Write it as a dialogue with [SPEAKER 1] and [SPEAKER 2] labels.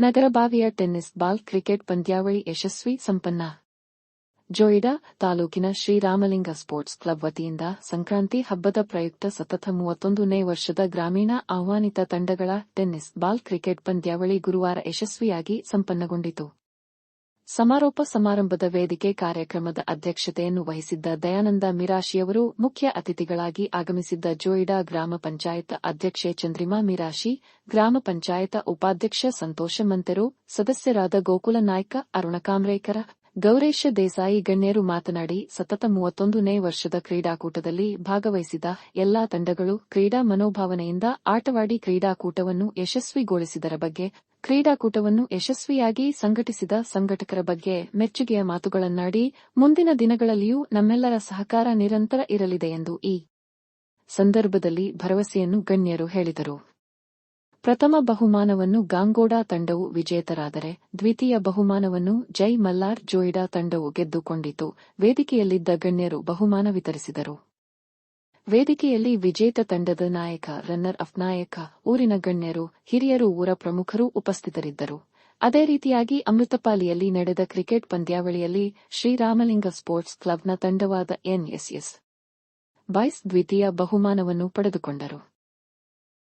[SPEAKER 1] ನಗರಬಾವಿಯ tennis ball cricket ಪಂದ್ಯಾವಳಿ ಯಶಸ್ವಿ ಸಂಪನ್ನ. ಜೋಯಿಡಾ ತಾಲೂಕಿನ ಶ್ರೀರಾಮಲಿಂಗ ಸ್ಪೋರ್ಟ್ಸ್ ಕ್ಲಬ್ ವತಿಯಿಂದ ಸಂಕ್ರಾಂತಿ ಹಬ್ಬದ ಪ್ರಯುಕ್ತ ಸತತ ಮೂವತ್ತೊಂದನೇ ವರ್ಷದ ಗ್ರಾಮೀಣ ಆಹ್ವಾನಿತ ತಂಡಗಳ ಟೆನ್ನಿಸ್ ಬಾಲ್ ಕ್ರಿಕೆಟ್ ಪಂದ್ಯಾವಳಿ ಗುರುವಾರ ಯಶಸ್ವಿಯಾಗಿ ಸಂಪನ್ನಗೊಂಡಿತು. ಸಮಾರೋಪ ಸಮಾರಂಭದ ವೇದಿಕೆ ಕಾರ್ಯಕ್ರಮದ ಅಧ್ಯಕ್ಷತೆಯನ್ನು ವಹಿಸಿದ್ದ ದಯಾನಂದ ಮಿರಾಶಿಯವರು ಮುಖ್ಯ ಅತಿಥಿಗಳಾಗಿ ಆಗಮಿಸಿದ್ದ ಜೋಯಿಡಾ ಗ್ರಾಮ ಪಂಚಾಯತ್ ಅಧ್ಯಕ್ಷೆ ಚಂದ್ರಿಮಾ ಮಿರಾಶಿ, ಗ್ರಾಮ ಪಂಚಾಯತ ಉಪಾಧ್ಯಕ್ಷ ಸಂತೋಷ ಮಂತೆರು, ಸದಸ್ಯರಾದ ಗೋಕುಲ ನಾಯ್ಕ, ಅರುಣ ಕಾಮ್ರೇಕರ, ಗೌರೇಶ ದೇಸಾಯಿ ಗಣ್ಯರು ಮಾತನಾಡಿ ಸತತ ಮೂವತ್ತೊಂದನೇ ವರ್ಷದ ಕ್ರೀಡಾಕೂಟದಲ್ಲಿ ಭಾಗವಹಿಸಿದ ಎಲ್ಲಾ ತಂಡಗಳು ಕ್ರೀಡಾ ಮನೋಭಾವನೆಯಿಂದ ಆಟವಾಡಿ ಕ್ರೀಡಾಕೂಟವನ್ನು ಯಶಸ್ವಿಗೊಳಿಸಿದರ ಬಗ್ಗೆ ಕ್ರೀಡಾಕೂಟವನ್ನು ಯಶಸ್ವಿಯಾಗಿ ಸಂಘಟಿಸಿದ ಸಂಘಟಕರ ಬಗ್ಗೆ ಮೆಚ್ಚುಗೆಯ ಮಾತುಗಳನ್ನಾಡಿ, ಮುಂದಿನ ದಿನಗಳಲ್ಲಿಯೂ ನಮ್ಮೆಲ್ಲರ ಸಹಕಾರ ನಿರಂತರ ಇರಲಿದೆ ಎಂದು ಈ ಸಂದರ್ಭದಲ್ಲಿ ಭರವಸೆಯನ್ನು ಗಣ್ಯರು ಹೇಳಿದರು. ಪ್ರಥಮ ಬಹುಮಾನವನ್ನು ಗಾಂಗೋಡಾ ತಂಡವು ವಿಜೇತರಾದರೆ, ದ್ವಿತೀಯ ಬಹುಮಾನವನ್ನು ಜೈ ಮಲ್ಲಾರ್ ಜೋಯಿಡಾ ತಂಡವು ಗೆದ್ದುಕೊಂಡಿತು. ವೇದಿಕೆಯಲ್ಲಿದ್ದ ಗಣ್ಯರು ಬಹುಮಾನ ವಿತರಿಸಿದರು. ವೇದಿಕೆಯಲ್ಲಿ ವಿಜೇತ ತಂಡದ ನಾಯಕ ರನ್ನರ್ ಅಫ್ ನಾಯಕ, ಊರಿನ ಗಣ್ಯರು, ಹಿರಿಯರು, ಊರ ಪ್ರಮುಖರು ಉಪಸ್ಥಿತರಿದ್ದರು. ಅದೇ ರೀತಿಯಾಗಿ ಅಮೃತಪಾಲಿಯಲ್ಲಿ ನಡೆದ ಕ್ರಿಕೆಟ್ ಪಂದ್ಯಾವಳಿಯಲ್ಲಿ ಶ್ರೀರಾಮಲಿಂಗ ಸ್ಪೋರ್ಟ್ಸ್ ಕ್ಲಬ್ನ ತಂಡವಾದ ಎನ್ಎಸ್ಎಸ್. ಬಾಯ್ಸ್ ದ್ವಿತೀಯ ಬಹುಮಾನವನ್ನು ಪಡೆದುಕೊಂಡರು.